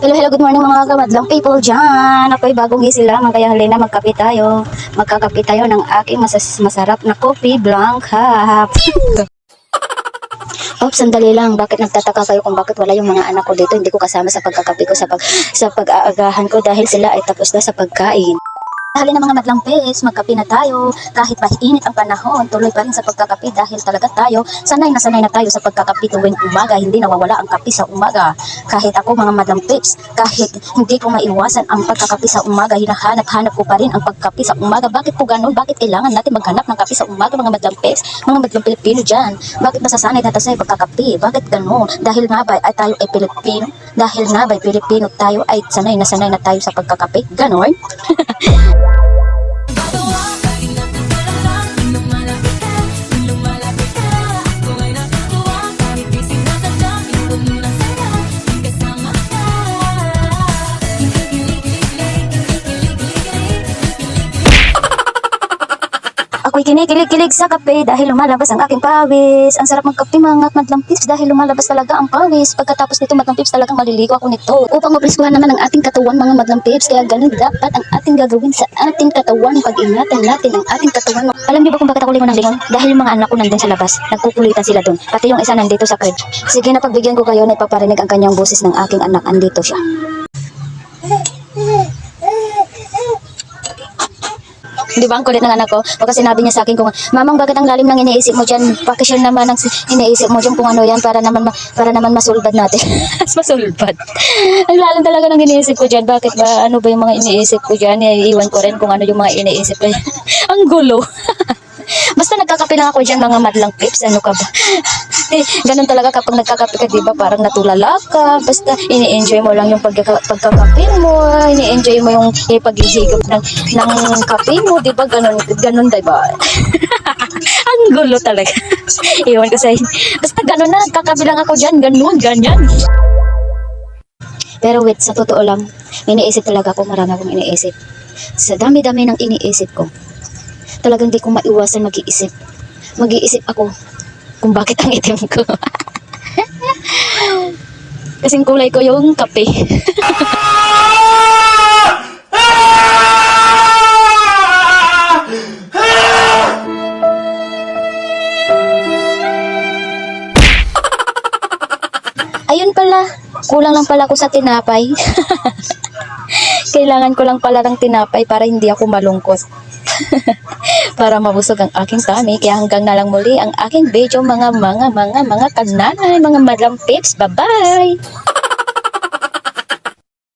Hello, hello, good morning mga kamadlang people dyan. Ako'y bagong gising lamang kaya halina magkape tayo. Magkakape tayo ng aking masas masarap na coffee blanca. Oops, sandali lang. Bakit nagtataka kayo kung bakit wala yung mga anak ko dito? Hindi ko kasama sa pagkakape ko, sa, pag, sa pag-aagahan ko dahil sila ay tapos na sa pagkain. Dahil na mga madlang pes, magkape na tayo. Kahit mainit ang panahon, tuloy pa rin sa pagkakape dahil talaga tayo, sanay na sanay na tayo sa pagkakape tuwing umaga. Hindi nawawala ang kape sa umaga. Kahit ako mga madlang kahit hindi ko maiwasan ang pagkakape sa umaga, hinahanap-hanap ko pa rin ang pagkape sa umaga. Bakit po ganun? Bakit kailangan natin maghanap ng kape sa umaga mga madlang? Mga madlang Pilipino dyan. Bakit nasasanay natin sa pagkakape? Bakit ganun? Dahil nga ba ay tayo ay Pilipino? Dahil nga ba Pilipino tayo ay sanay na sanay na tayo sa pagkakape? Ganon? Thank you. Ako'y kinikilig-kilig sa kape dahil lumalabas ang aking pawis. Ang sarap magkape mga madlang pips dahil lumalabas talaga ang pawis. Pagkatapos nito madlang pips talagang maliligo ako nito. Upang mapriskuhan naman ang ating katawan mga madlang pips. Kaya ganun dapat ang ating gagawin sa ating katawan. Pag-ingatan natin ang ating katawan. Alam niyo ba kung bakit ako lingon ng lingon? Dahil yung mga anak ko nandun sa labas. Nagkukulitan sila dun. Pati yung isa nandito sa crib. Sige na pagbigyan ko kayo na ipaparinig ang kanyang boses ng aking anak. Andito siya. Di ba ang kulit ng anak ko? Baka sinabi niya sa akin kung, Mamang, bakit ang lalim ng iniisip mo dyan? Pakishare naman ang si- iniisip mo dyan kung ano yan para naman, ma- para naman masulbad natin. Mas masulbad. ang lalim talaga ng iniisip ko dyan. Bakit ba? Ano ba yung mga iniisip ko dyan? Eh, Iwan ko rin kung ano yung mga iniisip ko. ang gulo. Basta nagkakape lang ako dyan, mga madlang pips. Ano ka ba? Eh, ganun talaga kapag nagkakape ka, di ba? Parang natulala ka. Basta ini-enjoy mo lang yung pagkaka- pagkakape mo. Ini-enjoy mo yung eh, paghihigop ng, ng kape mo, di ba? Ganun, ganun, di ba? Ang gulo talaga. Iwan ko sa Basta ganun na, nagkakape lang ako dyan. Ganun, ganyan. Pero wait, sa totoo lang, iniisip talaga ako, marami akong iniisip. Sa dami-dami ng iniisip ko, talagang di ko maiwasan mag-iisip. Mag-iisip ako kung bakit ang itim ko. Kasing kulay ko yung kape. Ayun pala, kulang lang pala ako sa tinapay. Kailangan ko lang pala ng tinapay para hindi ako malungkot. para mabusog ang aking tummy. Kaya hanggang na lang muli ang aking video mga mga mga mga kananay, mga madam pips. Bye-bye!